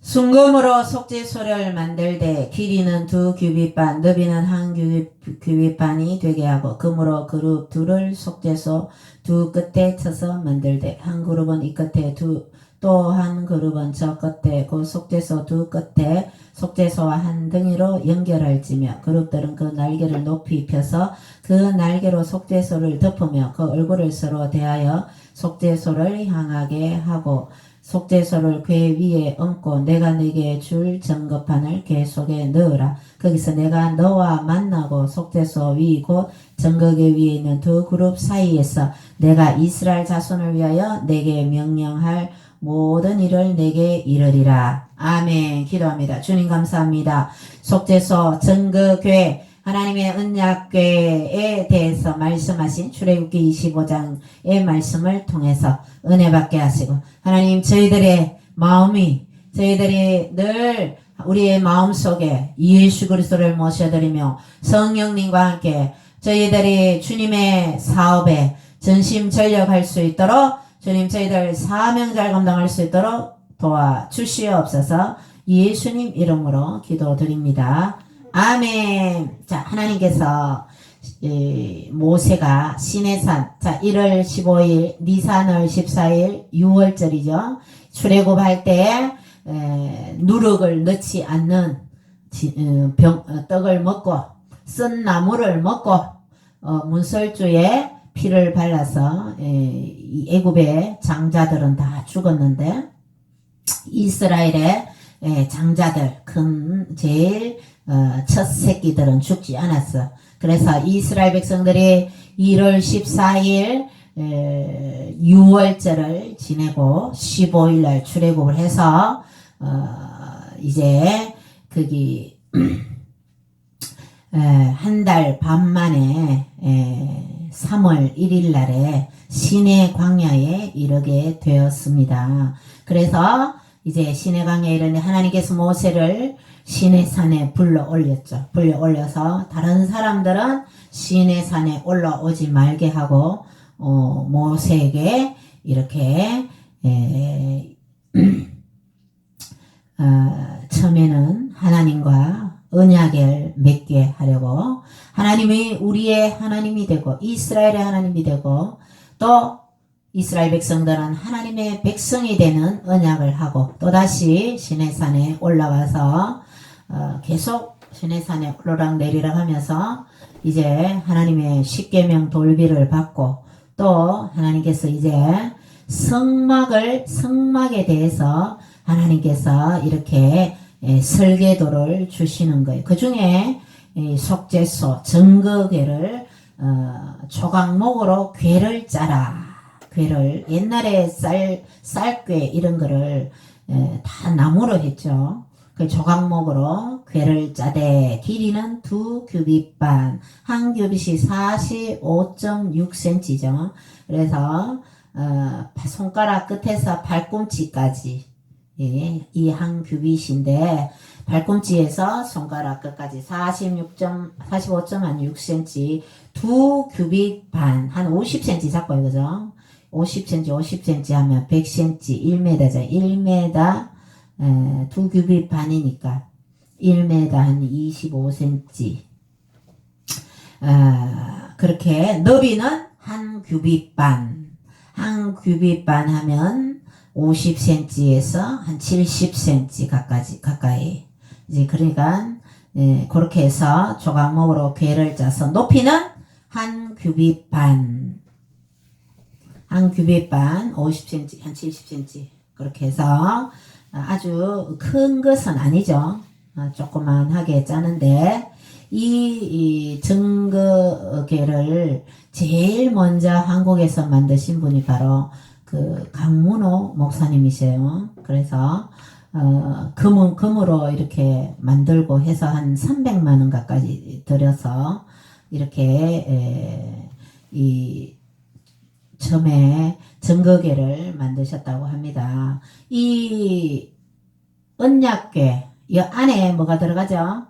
순금으로 속죄소를 만들되 길이는 두 규빗반 너비는 한 규빗, 규빗반이 되게 하고 금으로 그룹 둘을 속죄소 두 끝에 쳐서 만들되 한 그룹은 이 끝에 두 또 한 그룹은 저 끝에 그 속죄소 두 끝에 속죄소와 한 등이로 연결할지며 그룹들은 그 날개를 높이 펴서 그 날개로 속죄소를 덮으며 그 얼굴을 서로 대하여 속죄소를 향하게 하고 속죄소를 궤 위에 얹고 내가 네게 줄 정거판을 궤 속에 넣으라. 거기서 내가 너와 만나고 속죄소 위곧 정거궤 위에 있는 두 그룹 사이에서 내가 이스라엘 자손을 위하여 내게 명령할 모든 일을 내게 이르리라. 아멘. 기도합니다. 주님 감사합니다. 속죄소 정거궤 하나님의 언약궤에 대해서 말씀하신 출애굽기 25장의 말씀을 통해서 은혜 받게 하시고 하나님 저희들의 마음이 저희들이 늘 우리의 마음 속에 예수 그리스도를 모셔드리며 성령님과 함께 저희들이 주님의 사업에 전심 전력할 수 있도록 주님 저희들 사명 잘 감당할 수 있도록 도와 주시옵소서 예수님 이름으로 기도드립니다. 아멘. 자, 하나님께서 이 모세가 시내산 자 1월 15일 니산월 14일 6월절이죠. 출애굽할 때 에, 누룩을 넣지 않는 지- 어, 병, 어, 떡을 먹고 쓴 나무를 먹고 어, 문설주에 피를 발라서 애굽의 장자들은 다 죽었는데 이스라엘의 에, 장자들 큰 제일 어, 첫 새끼들은 죽지 않았어. 그래서 이스라엘 백성들이 1월 14일 에, 6월절을 지내고 15일 날 출애굽을 해서 어, 이제 거기 한 달 반 만에 에, 3월 1일 날에 시내 광야에 이르게 되었습니다. 그래서 이제 시내 광야에 이르는 하나님께서 모세를 시내 산에 불러 올렸죠. 불러 올려서 다른 사람들은 시내 산에 올라오지 말게 하고 어, 모세에게 이렇게 에, 어, 처음에는 하나님과 언약을 맺게 하려고 하나님이 우리의 하나님이 되고 이스라엘의 하나님이 되고 또 이스라엘 백성들은 하나님의 백성이 되는 언약을 하고 또다시 시내산에 올라와서 어, 계속 시내산에 오르락 내리락 하면서 이제 하나님의 십계명 돌비를 받고 또 하나님께서 이제 성막을 성막에 대해서 하나님께서 이렇게 에, 설계도를 주시는 거예요. 그 중에 이 속죄소 정거궤를 어, 조각목으로 궤를 짜라. 궤를 옛날에 쌀 쌀궤 이런 거를 에, 다 나무로 했죠. 그 조각목으로 궤를 짜되 길이는 두 규빗 반, 한 규빗이 45.6cm죠. 그래서 어, 손가락 끝에서 발꿈치까지 예, 이한 규빗인데 발꿈치에서 손가락 끝까지 46. 45.6cm 두 규빗 반, 한 50cm 잡고요, 그죠? 50cm, 50cm 하면 100cm, 1m죠. 1m 에, 두 규빗 반이니까 1m 한 25cm. 아, 그렇게 너비는 한 규빗 반, 한 규빗 반 하면 50cm에서 한 70cm 가까이 가까이 이제 그러니까 예, 그렇게 해서 조각목으로 궤를 짜서 높이는 한 규빗 반, 한 규빗 반 50cm, 한 70cm 그렇게 해서 아주 큰 것은 아니죠. 아, 조그만하게 짜는데 이, 이 증거계를 제일 먼저 한국에서 만드신 분이 바로 그 강문호 목사님이세요. 그래서 어, 금은 금으로 이렇게 만들고 해서 한 300만 원 가까이 들여서 이렇게 에, 이 처음에 증거계를 만드셨다고 합니다. 이 언약궤 이 안에 뭐가 들어가죠?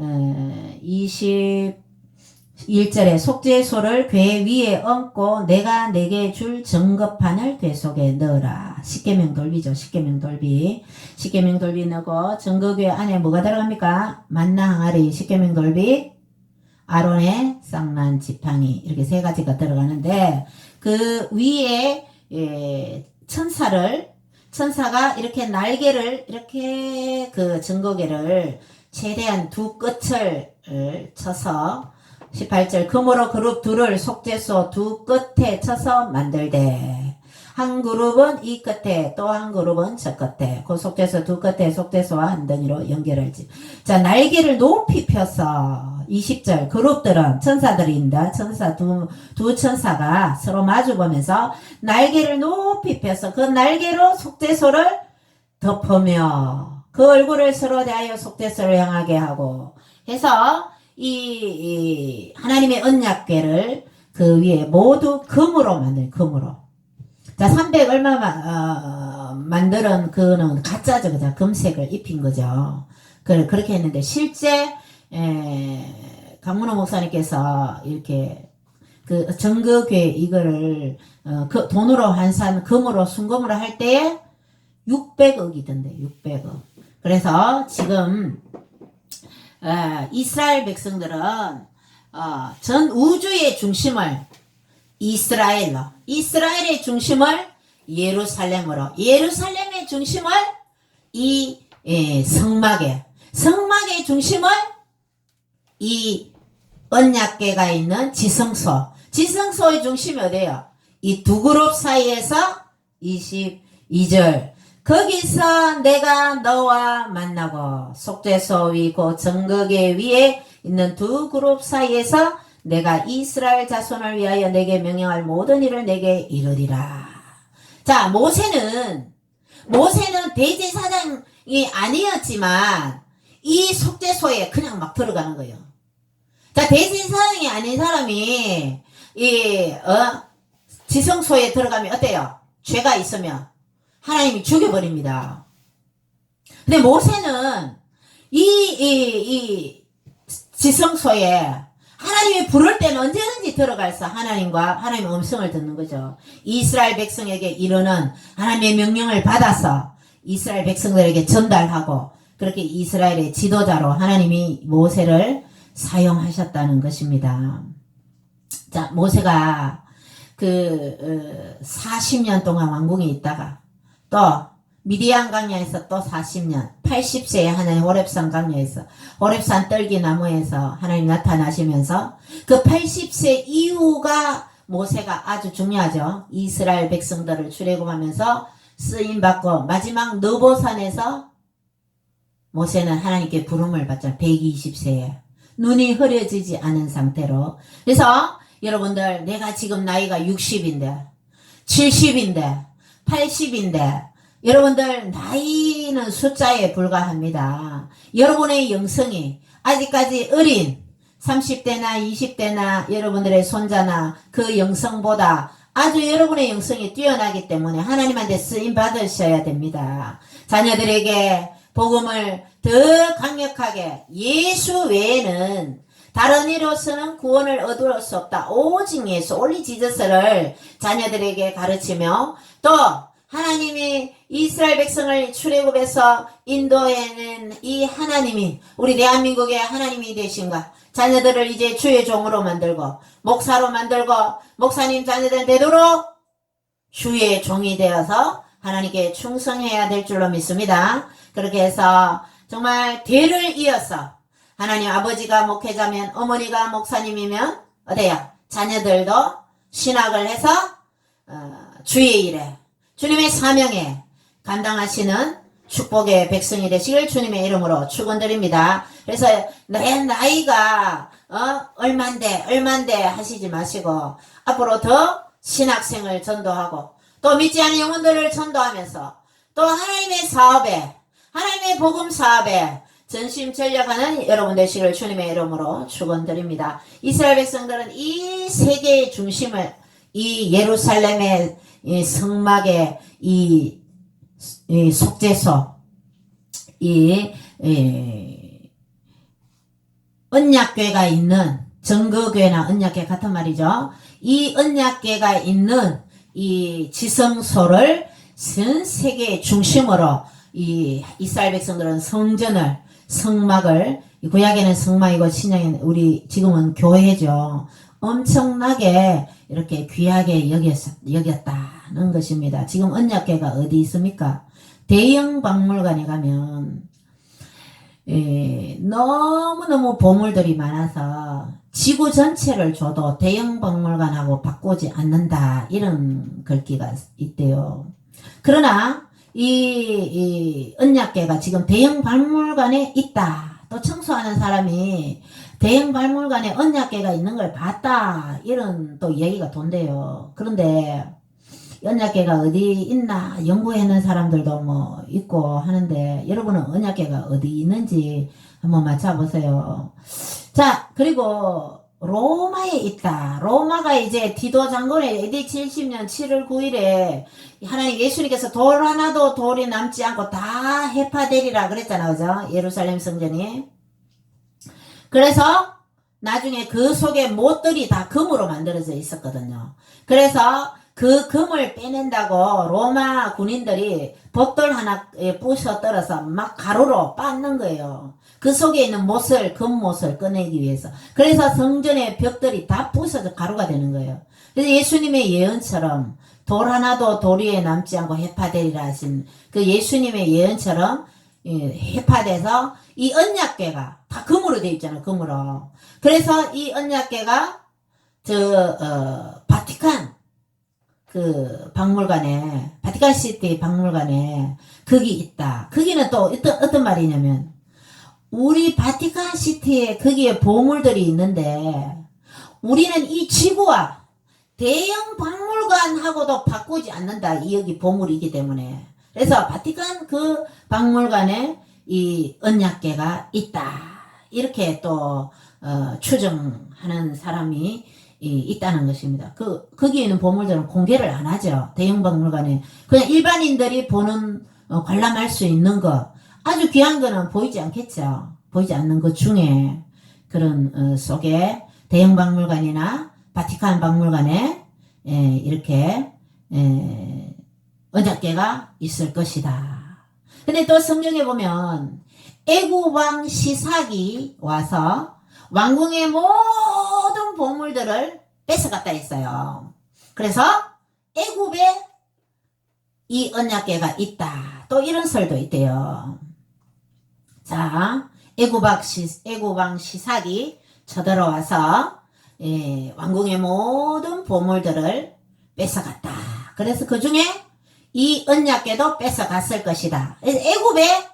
에, 20 1절에 속죄소를 궤 위에 얹고 내가 내게 줄 증거판을 궤 속에 넣어라. 십계명 돌비죠. 십계명 돌비. 십계명 돌비 넣고 증거궤 안에 뭐가 들어갑니까? 만나 항아리, 십계명 돌비, 아론의 쌍난 지팡이 이렇게 세 가지가 들어가는데 그 위에 예, 천사를 천사가 이렇게 날개를 이렇게 그 증거궤를 최대한 두 끝을 을 쳐서 18절 금으로 그룹 둘을 속죄소 두 끝에 쳐서 만들되. 한 그룹은 이 끝에 또 한 그룹은 저 끝에. 그 속죄소 두 끝에 속죄소와 한 덩이로 연결할지. 자 날개를 높이 펴서 20절 그룹들은 천사들입니다 천사 두, 두 천사가 서로 마주보면서 날개를 높이 펴서 그 날개로 속죄소를 덮으며 그 얼굴을 서로 대하여 속죄소를 향하게 하고 해서 이, 이 하나님의 언약궤를 그 위에 모두 금으로 만든 금으로. 자 300 얼마 마, 어, 만드는 그는 가짜죠. 그죠? 금색을 입힌 거죠. 그, 그렇게 했는데 실제 에, 강문호 목사님께서 이렇게 그 정거궤 이거를 어, 그 돈으로 환산 금으로 순금으로 할 때에 600억이던데 600억. 그래서 지금 어, 이스라엘 백성들은 어, 전 우주의 중심을 이스라엘로 이스라엘의 중심을 예루살렘으로 예루살렘의 중심을 이 예, 성막에 성막의 중심을 이 언약계가 있는 지성소 지성소의 중심이 어디예요? 이 두 그룹 사이에서 22절 거기서 내가 너와 만나고 속죄소 위 고 정거계 위에 있는 두 그룹 사이에서 내가 이스라엘 자손을 위하여 내게 명령할 모든 일을 내게 이르리라. 자, 모세는 모세는 대제사장이 아니었지만 이 속죄소에 그냥 막 들어가는 거예요. 자, 대제사장이 아닌 사람이 이 어, 지성소에 들어가면 어때요? 죄가 있으면 하나님이 죽여버립니다. 근데 모세는 이, 이, 이 지성소에 하나님이 부를 때는 언제든지 들어가서 하나님과 하나님의 음성을 듣는 거죠. 이스라엘 백성에게 이르는 하나님의 명령을 받아서 이스라엘 백성들에게 전달하고 그렇게 이스라엘의 지도자로 하나님이 모세를 사용하셨다는 것입니다. 자, 모세가 그 40년 동안 왕궁에 있다가 또 미디안 강야에서 또 40년 80세에 하나님 호랩산 강야에서 호랩산 떨기 나무에서 하나님 나타나시면서 그 80세 이후가 모세가 아주 중요하죠. 이스라엘 백성들을 출애굽하면서 쓰임 받고 마지막 느보산에서 모세는 하나님께 부름을 받자 120세에 눈이 흐려지지 않은 상태로 그래서 여러분들 내가 지금 나이가 60인데 70인데 80인데 여러분들 나이는 숫자에 불과합니다. 여러분의 영성이 아직까지 어린 30대나 20대나 여러분들의 손자나 그 영성보다 아주 여러분의 영성이 뛰어나기 때문에 하나님한테 쓰임 받으셔야 됩니다. 자녀들에게 복음을 더 강력하게 예수 외에는 다른 이로서는 구원을 얻을 수 없다. 오직 예수, 올리 지저스를 자녀들에게 가르치며 또 하나님이 이스라엘 백성을 출애굽해서 인도에는 이 하나님이 우리 대한민국의 하나님이 되신가 자녀들을 이제 주의 종으로 만들고 목사로 만들고 목사님 자녀들 되도록 주의 종이 되어서 하나님께 충성해야 될 줄로 믿습니다. 그렇게 해서 정말 대를 이어서 하나님 아버지가 목회자면 어머니가 목사님이면 어때요? 자녀들도 신학을 해서 어, 주의 일에 주님의 사명에 감당하시는 축복의 백성이 되시길 주님의 이름으로 축원드립니다. 그래서 내 나이가 어 얼만데 얼만데 하시지 마시고 앞으로 더 신학생을 전도하고 또 믿지 않는 영혼들을 전도하면서 또 하나님의 사업에 하나님의 복음 사업에 전심 전력하는 여러분 되시길 주님의 이름으로 축원드립니다. 이스라엘 백성들은 이 세계의 중심을 이 예루살렘의 이 성막의 이, 이 속죄소 이, 이 언약궤가 있는 정거궤나 언약궤 같은 말이죠. 이 언약궤가 있는 이 지성소를 전 세계 중심으로 이 이스라엘 백성들은 성전을 성막을 이 구약에는 성막이고 신약에는 우리 지금은 교회죠. 엄청나게 이렇게 귀하게 여겼, 여겼다는 것입니다. 지금 언약궤가 어디 있습니까? 대형 박물관에 가면 예, 너무너무 보물들이 많아서 지구 전체를 줘도 대형 박물관하고 바꾸지 않는다. 이런 글귀가 있대요. 그러나 이, 이 언약계가 지금 대형 박물관에 있다. 또 청소하는 사람이 대형 박물관에 언약계가 있는 걸 봤다. 이런 또 얘기가 돈대요. 그런데 언약계가 어디 있나 연구하는 사람들도 뭐 있고 하는데 여러분은 언약계가 어디 있는지 한번 맞춰보세요. 자 그리고 로마에 있다. 로마가 이제 디도 장군의 AD 70년 7월 9일에 하나님 예수님께서 돌 하나도 돌이 남지 않고 다 해파되리라 그랬잖아 그죠? 예루살렘 성전이. 그래서 나중에 그 속에 못들이 다 금으로 만들어져 있었거든요. 그래서 그 금을 빼낸다고 로마 군인들이 벽돌 하나에 부셔 떨어서 막 가루로 빻는 거예요. 그 속에 있는 못을, 금못을 꺼내기 위해서. 그래서 성전의 벽들이 다 부서져 가루가 되는 거예요. 그래서 예수님의 예언처럼 돌 하나도 돌 위에 남지 않고 해파되리라 하신 그 예수님의 예언처럼 예, 해파돼서 이 언약궤가 다 금으로 돼 있잖아요. 금으로. 그래서 이 언약궤가 저 어, 바티칸 그 박물관에 바티칸 시티 박물관에 거기 있다. 거기는 또 어떤 어떤 말이냐면 우리 바티칸 시티에 거기에 보물들이 있는데 우리는 이 지구와 대형 박물관하고도 바꾸지 않는다. 이 여기 보물이기 때문에. 그래서 바티칸 그 박물관에 이 언약계가 있다. 이렇게 또 어, 추정하는 사람이 이, 있다는 것입니다. 그 거기에 있는 보물들은 공개를 안 하죠. 대형 박물관에 그냥 일반인들이 보는 어, 관람할 수 있는 거 아주 귀한 거는 보이지 않겠죠. 보이지 않는 것 중에 그런 어, 속에 대형 박물관이나 바티칸 박물관에 에, 이렇게 에, 언약계가 있을 것이다. 근데 또 성경에 보면 애굽왕 시삭이 와서 왕궁의 모든 보물들을 뺏어갔다 했어요. 그래서 애굽에 이 언약계가 있다. 또 이런 설도 있대요. 자, 애굽왕 시 애굽왕 시삭이 쳐들어와서 예, 왕궁의 모든 보물들을 뺏어갔다. 그래서 그 중에 이 언약궤도 뺏어갔을 것이다. 애굽에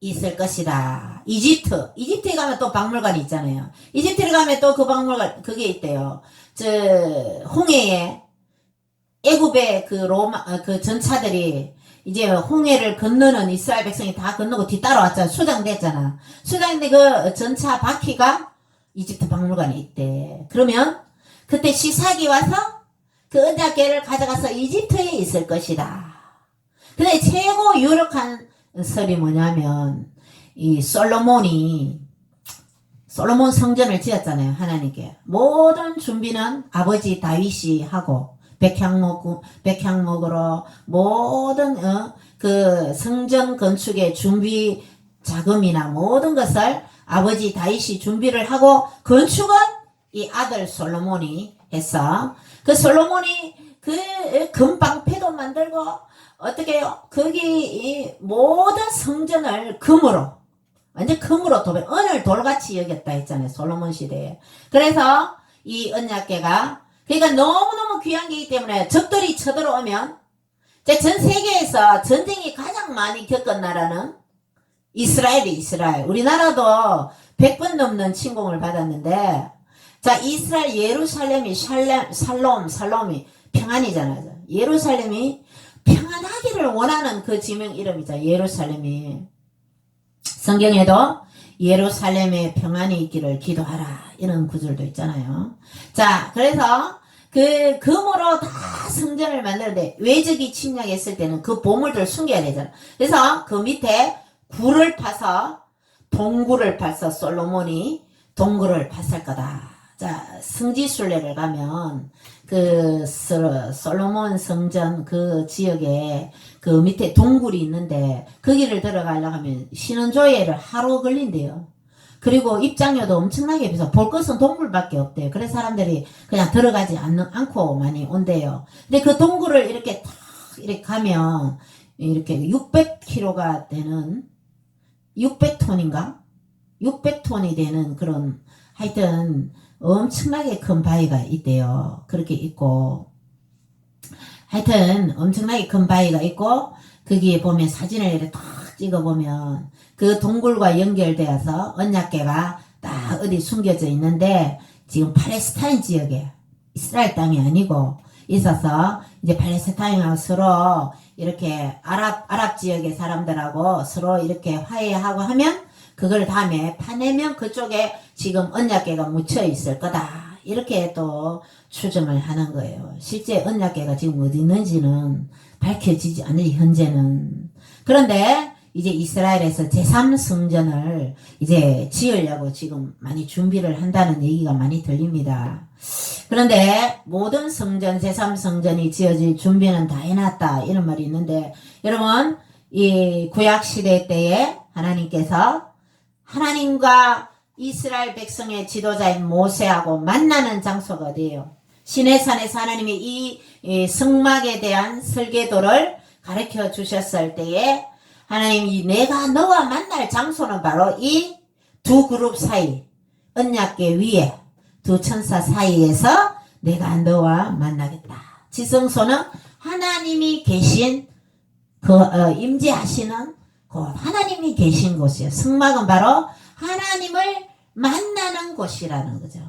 있을 것이다. 이집트, 이집트에 가면 또 박물관이 있잖아요. 이집트에 가면 또 그 박물관 그게 있대요. 저 홍해에 애굽의 그 로마 어, 그 전차들이 이제 홍해를 건너는 이스라엘 백성이 다 건너고 뒤따라왔잖아. 수장됐잖아. 수장인데 그 전차 바퀴가 이집트 박물관에 있대. 그러면 그때 시삭이 와서 그 언약궤를 가져가서 이집트에 있을 것이다. 근데 최고 유력한 설이 뭐냐면 이 솔로몬이 솔로몬 성전을 지었잖아요. 하나님께. 모든 준비는 아버지 다윗이 하고 백향목 백향목으로 모든 어, 그 성전 건축의 준비 자금이나 모든 것을 아버지 다윗이 준비를 하고 건축은 이 아들 솔로몬이 했어. 그 솔로몬이 그 금방패도 만들고 어떻게? 거기 이 모든 성전을 금으로 완전 금으로 도배 은을 돌같이 여겼다 했잖아요. 솔로몬 시대에. 그래서 이 언약계가 그러니까 너무너무 귀한 게이기 때문에 적들이 쳐들어오면 전 세계에서 전쟁이 가장 많이 겪은 나라는 이스라엘이 이스라엘. 우리나라도 100번 넘는 침공을 받았는데 자 이스라엘 예루살렘이 샬렘 살롬 살롬이 평안이잖아요. 예루살렘이 평안하기를 원하는 그 지명 이름이죠. 예루살렘이. 성경에도 예루살렘에 평안이 있기를 기도하라. 이런 구절도 있잖아요. 자, 그래서 그 금으로 다 성전을 만드는데 외적이 침략했을 때는 그 보물들을 숨겨야 되잖아. 그래서 그 밑에 굴을 파서 동굴을 파서 솔로몬이 동굴을 팠을 거다. 자, 성지순례를 가면 그 서- 솔로몬 성전 그 지역에 그 밑에 동굴이 있는데 거기를 들어가려고 하면 신원조회를 하루 걸린대요. 그리고 입장료도 엄청나게 비싸. 볼 것은 동굴밖에 없대요. 그래서 사람들이 그냥 들어가지 않는, 않고 많이 온대요. 근데 그 동굴을 이렇게 탁 이렇게 가면 이렇게 600kg가 되는 600톤인가? 600톤이 되는 그런 하여튼 엄청나게 큰 바위가 있대요. 그렇게 있고 하여튼 엄청나게 큰 바위가 있고 거기에 보면 사진을 이렇게 탁 찍어보면 그 동굴과 연결되어서 언약계가 딱 어디 숨겨져 있는데 지금 팔레스타인 지역에 이스라엘 땅이 아니고 있어서 이제 팔레스타인하고 서로 이렇게 아랍 아랍 지역의 사람들하고 서로 이렇게 화해하고 하면 그걸 다음에 파내면 그쪽에 지금 언약계가 묻혀 있을 거다. 이렇게 또 추정을 하는 거예요. 실제 언약계가 지금 어디 있는지는 밝혀지지 않을 현재는. 그런데 이제 이스라엘에서 제3성전을 이제 지으려고 지금 많이 준비를 한다는 얘기가 많이 들립니다. 그런데 모든 성전, 제3성전이 지어질 준비는 다 해놨다. 이런 말이 있는데, 여러분, 이 구약시대 때에 하나님께서 하나님과 이스라엘 백성의 지도자인 모세하고 만나는 장소가 어디예요? 시내산에서 하나님이 이, 이 성막에 대한 설계도를 가르쳐 주셨을 때에 하나님이 내가 너와 만날 장소는 바로 이 두 그룹 사이 언약계 위에 두 천사 사이에서 내가 너와 만나겠다. 지성소는 하나님이 계신 그 어, 임재하시는 곳 하나님이 계신 곳이에요. 성막은 바로 하나님을 만나는 곳이라는 거죠.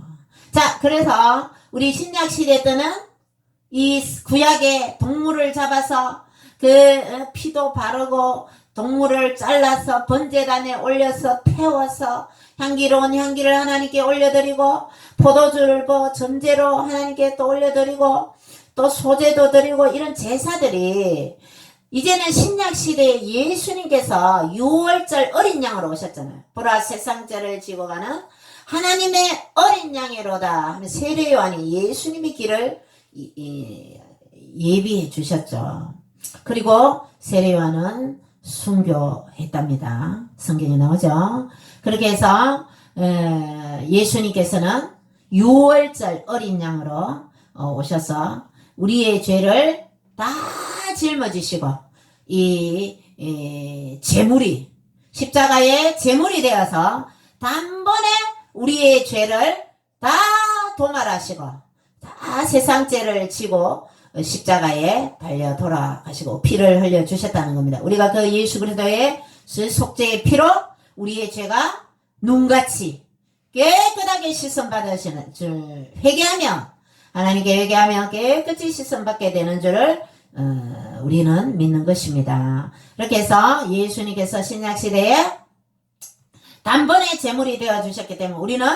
자, 그래서 우리 신약 시대 때는 이 구약의 동물을 잡아서 그 어, 피도 바르고 동물을 잘라서 번제단에 올려서 태워서 향기로운 향기를 하나님께 올려드리고 포도주를 뭐 전제로 하나님께 또 올려드리고 또 소제도 드리고 이런 제사들이 이제는 신약 시대에 예수님께서 6월절 어린 양으로 오셨잖아요. 보라 세상죄를 지고 가는 하나님의 어린 양이로다 세례 요한이 예수님의 길을 예비해 주셨죠. 그리고 세례 요한은 순교했답니다. 성경에 나오죠. 그렇게 해서 에, 예수님께서는 6월절 어린 양으로 어, 오셔서 우리의 죄를 다 짊어지시고 이, 이 제물이 십자가의 제물이 되어서 단번에 우리의 죄를 다 도말하시고 다 세상 죄를 지고 십자가에 달려 돌아가시고 피를 흘려 주셨다는 겁니다. 우리가 그 예수 그리스도의 그 속죄의 피로 우리의 죄가 눈같이 깨끗하게 씻음 받으시는 줄 회개하며 하나님께 회개하며 깨끗이 씻음 받게 되는 줄을 어, 우리는 믿는 것입니다. 이렇게 해서 예수님께서 신약 시대에 단번에 제물이 되어 주셨기 때문에 우리는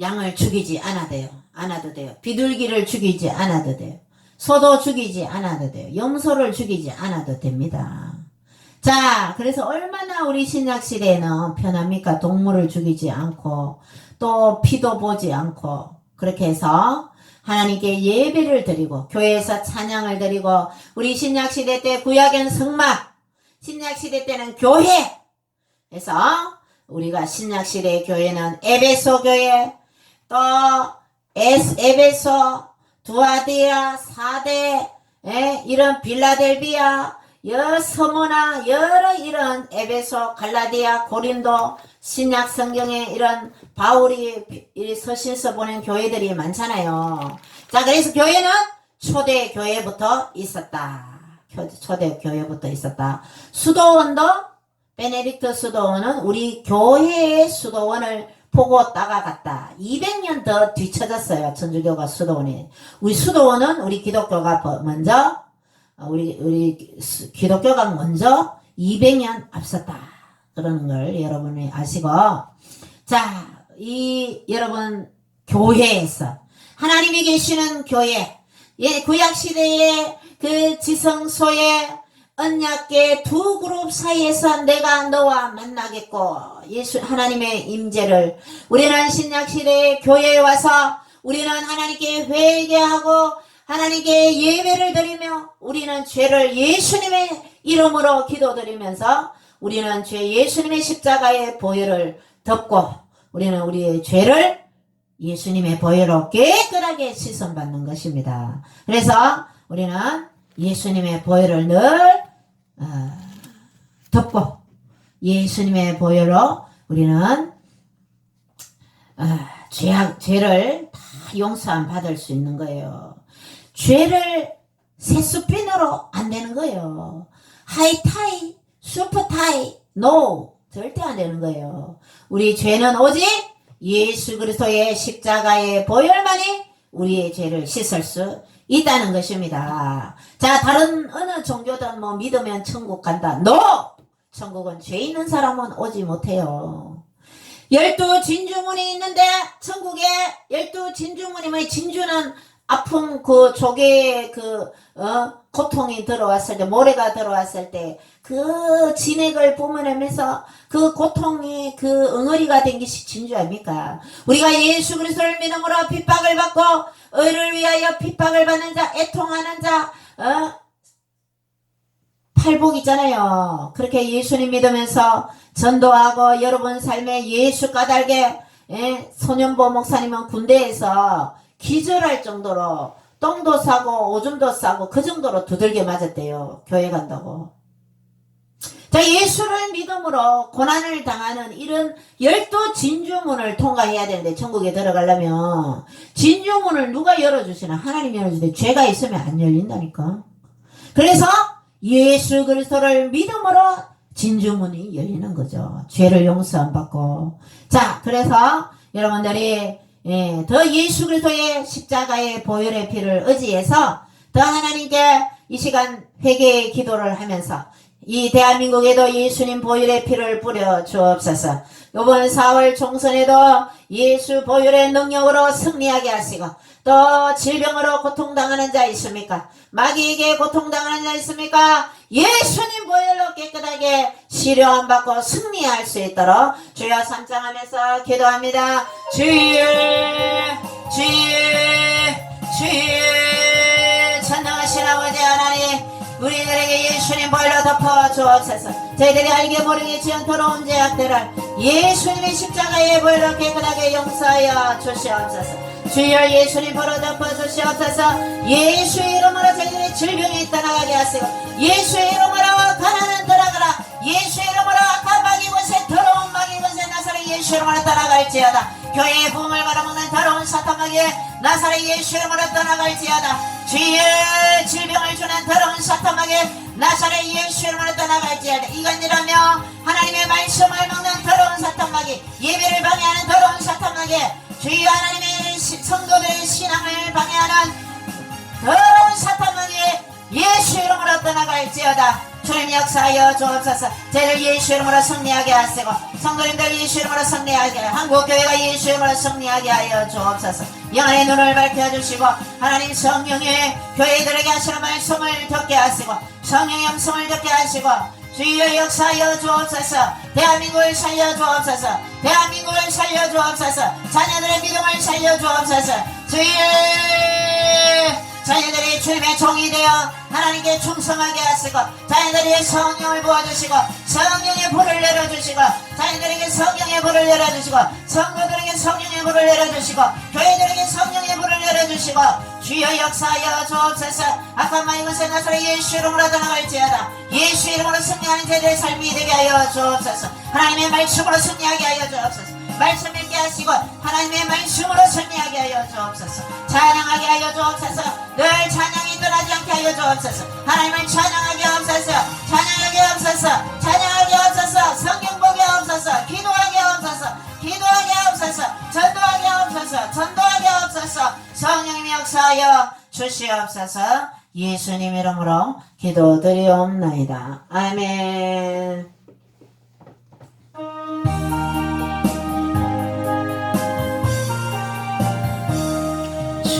양을 죽이지 않아도 돼요. 않아도 돼요. 비둘기를 죽이지 않아도 돼요. 소도 죽이지 않아도 돼요. 염소를 죽이지 않아도 됩니다. 자, 그래서 얼마나 우리 신약 시대에는 편합니까? 동물을 죽이지 않고 또 피도 보지 않고 그렇게 해서 하나님께 예배를 드리고 교회에서 찬양을 드리고 우리 신약 시대 때 구약엔 성막, 신약 시대 때는 교회. 그래서 우리가 신약 시대의 교회는 에베소 교회, 또 에스 에베소, 두아디아, 사대, 에, 이런 빌라델비아, 여 서모나 여러 이런 에베소, 갈라디아, 고린도 신약 성경에 이런 바울이 서신서 보낸 교회들이 많잖아요. 자, 그래서 교회는 초대 교회부터 있었다. 초- 초대 교회부터 있었다. 수도원도 베네딕트 수도원은 우리 교회의 수도원을 보고 따라갔다. 200년 더 뒤쳐졌어요. 천주교가 수도원이. 우리 수도원은 우리 기독교가 버- 먼저 어, 우리 우리 수- 기독교가 먼저 200년 앞섰다. 그러는 걸 여러분이 아시고 자, 이 여러분 교회에서 하나님이 계시는 교회 예, 구약 시대의 그 지성소에 언약계 두 그룹 사이에서 내가 너와 만나겠고 예수 하나님의 임재를 우리는 신약 시대의 교회에 와서 우리는 하나님께 회개하고 하나님께 예배를 드리며 우리는 죄를 예수님의 이름으로 기도드리면서 우리는 죄 예수님의 십자가의 보혈을 덮고 우리는 우리의 죄를 예수님의 보혈로 깨끗하게 씻음받는 것입니다. 그래서 우리는 예수님의 보혈을 늘 어, 덮고 예수님의 보혈로 우리는 어, 죄악, 죄를 다 용서함 받을 수 있는 거예요. 죄를 세수핀으로 안 되는 거예요. 하이타이, 슈퍼타이, 노 절대 안 되는 거예요. 우리 죄는 오직 예수 그리스도의 십자가의 보혈만이 우리의 죄를 씻을 수 있다는 것입니다. 자, 다른 어느 종교든 뭐 믿으면 천국 간다. 노! 천국은 죄 있는 사람은 오지 못해요. 열두 진주문이 있는데 천국에 열두 진주문이면 진주는 아픔 그 조개의 그 어, 고통이 들어왔을 때 모래가 들어왔을 때 그 진액을 뿜어내면서 그 고통이 그 응어리가 된 것이 진주 아닙니까? 우리가 예수 그리스도를 믿음으로 핍박을 받고 의를 위하여 핍박을 받는 자 애통하는 자 어? 팔복 있잖아요. 그렇게 예수님 믿으면서 전도하고 여러분 삶에 예수 까닭에 예, 소년보 목사님은 군대에서 기절할 정도로 똥도 싸고 오줌도 싸고 그 정도로 두들겨 맞았대요. 교회 간다고. 자, 예수를 믿음으로 고난을 당하는 이런 열두 진주문을 통과해야 되는데, 천국에 들어가려면, 진주문을 누가 열어주시나? 하나님 열어주는데, 죄가 있으면 안 열린다니까. 그래서, 예수 그리스도를 믿음으로 진주문이 열리는 거죠. 죄를 용서 안 받고. 자, 그래서, 여러분들이, 예, 더 예수 그리스도의 십자가의 보혈의 피를 의지해서, 더 하나님께 이 시간 회개의 기도를 하면서, 이 대한민국에도 예수님 보혈의 피를 뿌려 주옵소서. 이번 4월 총선에도 예수 보혈의 능력으로 승리하게 하시고 또 질병으로 고통당하는 자 있습니까? 마귀에게 고통당하는 자 있습니까? 예수님 보혈로 깨끗하게 치료함 받고 승리할 수 있도록 주여 삼창하면서 기도합니다. 주여 주여 주여 전능하신 아버지 하나님 우리들에게 예수님 보혈로 덮어 주옵소서 저희들이 알게 모르게 지은 더러운 죄악들을 예수님의 십자가의 보혈로 깨끗하게 용서하여 주시옵소서 주여 예수님 보혈로 덮어 주시옵소서 예수의 이름으로 저희들의 질병이 떠나가게 하시고 예수의 이름으로 가난은 떠나가라 예수의 이름으로 악한 마귀 권세 더러운 마귀 나사렛 예수 이름으로 떠나갈지어다. 교회의 부흥을 말아먹는 더러운 사탄 마귀 나사렛 예수 이름으로 떠나갈지어다. 주의 질병을 주는 더러운 사탄에게 나사렛 예수 이름으로 떠나갈지어다. 이건이라며 하나님의 말씀을 먹는 더러운 사탄마귀 예배를 방해하는 더러운 사탄마귀 주의 하나님의 시- 성도들의 신앙을 방해하는 더러운 사탄마귀 예수 이름으로 떠나갈지어다 주님 역사하여 주옵소서. 저희를 예수 이름으로 승리하게 하시고 성도님들 예수 이름으로 승리하게 한국교회가 예수 이름으로 승리하게 하여 주옵소서. 영안의 눈을 밝혀주시고 하나님 성령의 교회들에게 하시는 말씀을 듣게 하시고 성령의 음성을 듣게 하시고 주여 역사하여 주옵소서. 대한민국을 살려 주옵소서. 대한민국을 살려 주옵소서. 자녀들의 믿음을 살려 주옵소서. 주여 자녀들이 주님의 종이 되어 하나님께 충성하게 하시고 자녀들에게 성령을 부어주시고 성령의 불을 내려주시고 자녀들에게 성령의 불을 내려주시고 성도들에게 성령의 불을 내려주시고 교회들에게 성령의 불을 내려주시고 주여 역사하여 주옵소서. 악한 마이 것에 나서로 예수 이름으로 떠나갈지어다. 예수 이름으로 승리하는 제들의 삶이 되게 하여 주옵소서. 하나님의 말씀으로 승리하게 하여 주옵소서 말씀 읽게 하시고 하나님의 말씀으로 승리하게 하여 주옵소서. 찬양하게 하여 주옵소서. 늘 찬양이 떠나지 않게 하여 주옵소서. 하나님을 찬양하게 하옵소서. 찬양하게 하옵소서. 찬양하게 하옵소서. 성경 보게 하옵소서. 기도하게 하옵소서. 기도하게 하옵소서. 전도하게 하옵소서. 전도하게 하옵소서. 성령님 역사하여 주시옵소서. 예수님 이름으로 기도드리옵나이다. 아멘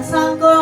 성전